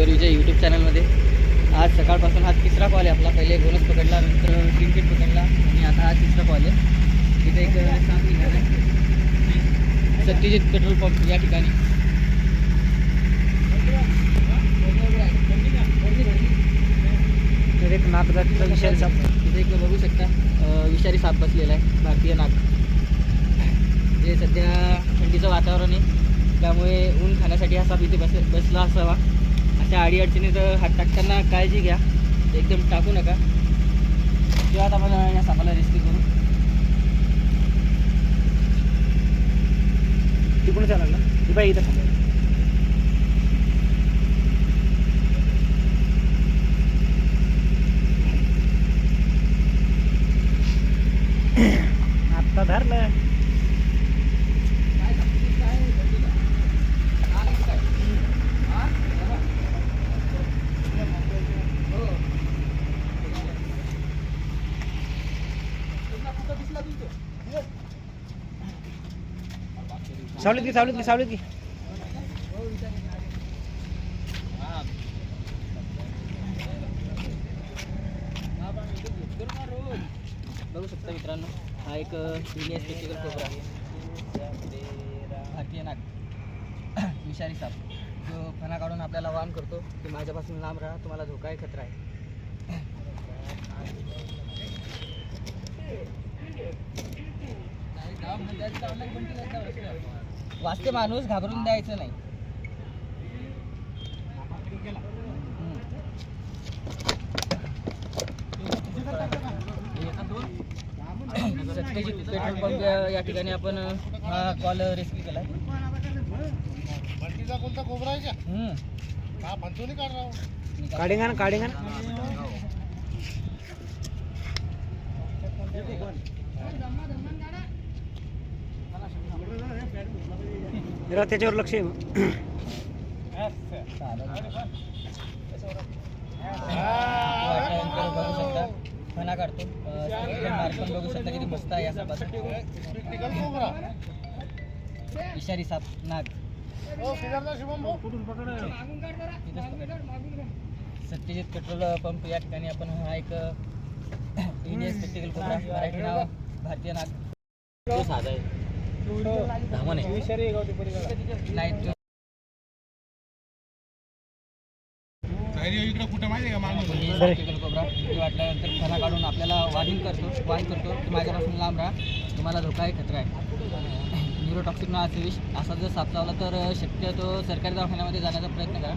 Pure YouTube चॅनलमध्ये आज सकाळपासून हा तिसरा कॉल आहे आपला. पहिले बोनस पकडला नंतर क्रिकेट पकडला आणि आता हा तिसरा कॉल आहे. तिथे एक निघाला आहे. सत्यजित पेट्रोल पंप या ठिकाणी. तर एक नागदाचा विषारी साप. तिथे एक बघू शकता विषारी साप बसलेला आहे भारतीय नाक जे सध्या थंडीचं वातावरण आहे. त्यामुळे ऊन खाण्यासाठी हा साप इथे बस बसला असावा. अशा अडीअडचणीत हात टाकताना काळजी घ्या. एकदम टाकू नका. किंवा आता आपण या सापाला रेस्क्यू करू. तिकडून चालेल ना? ती बाई इथं थांबा. आत्ता धरलं. सावलीत की सावलीत की सावलीत की बघू शकता मित्रांनो हा एक युनियन स्पेसिकल कोबरा भारतीय नाग. विषारी साप. जो फणा काढून आपल्याला वान करतो की माझ्यापासून लांब राहा तुम्हाला धोका आहे खतरा आहे. वाचते माणूस घाबरून द्यायचं नाही. सत्यजित पेट्रोल पंप या- ठिकाणी आपण हा कॉल रेस्क्यू केला. मल्टीचा कोणता कोबरा आहे का? हा म्हणतो नाही काढ राव. काढेंगा ना काढेंगा ना जरा त्याच्यावर लक्ष आहे मग. काढतो मार्क पण बघू शकता किती मस्त आहे या सापाचा विषारी साप नाग सत्यजित पेट्रोल पंप या ठिकाणी आपण हा एक इंडियन स्पेक्टिकल कोबरा मराठी नाव भारतीय नाग तो साधा आहे. पलीकडे. नाही इकडे कुठे माहिती का कोबरा वाटल्यानंतर फणा काढून आपल्याला वार्निंग करतो वार्न करतो. की माझ्यापासून लांब राहा. तुम्हाला धोका आहे खतरा आहे. न्यूरोटॉक्सिक नावाचा विष असा जर साप चावला तर शक्यतो सरकारी दवाखान्यामध्ये जाण्याचा प्रयत्न करा.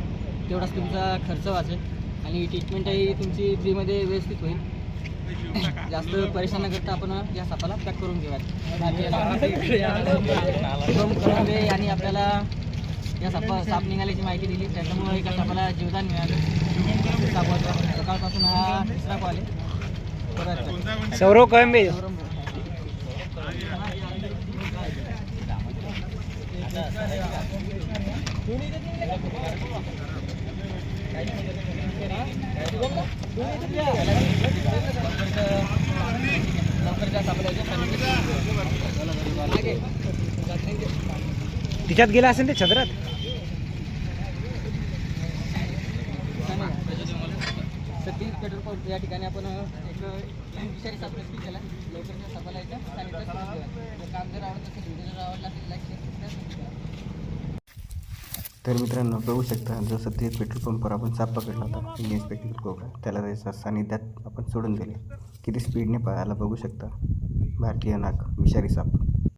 तेवढाच तुमचा खर्च वाचेल आणि ट्रीटमेंटही तुमची फ्रीमध्ये व्यवस्थित होईल. जास्त परेशान न करता आपण या सापाला पॅक करून घेऊयात. यांनी आपल्याला या सापा साप निघाल्याची माहिती दिली. त्याच्यामुळे एका सापाला जीवदान मिळालं. सापाचं सकाळपासून हा तिसरा कॉल आहे. सौरव कळंबे. लवकर त्या सापाला तिच्यात गेला असेल ते छत्रात सतीश पेट्रोल पंप या ठिकाणी आपण एक विषारी साप केला लवकर त्या सापाला यायचं काम जर आवडत असेल व्हिडिओ जर आवडला असेल लाईक शेअर तर मित्रांनो बघू शकता जसं ते पेट्रोल पंपवर आपण साप पकडला होता इंडियन पेट्रोल कोबरा त्याला त्याच्या सानिध्यात आपण सोडून दिले. किती स्पीडने पळायला बघू शकता भारतीय नाक विषारी साप.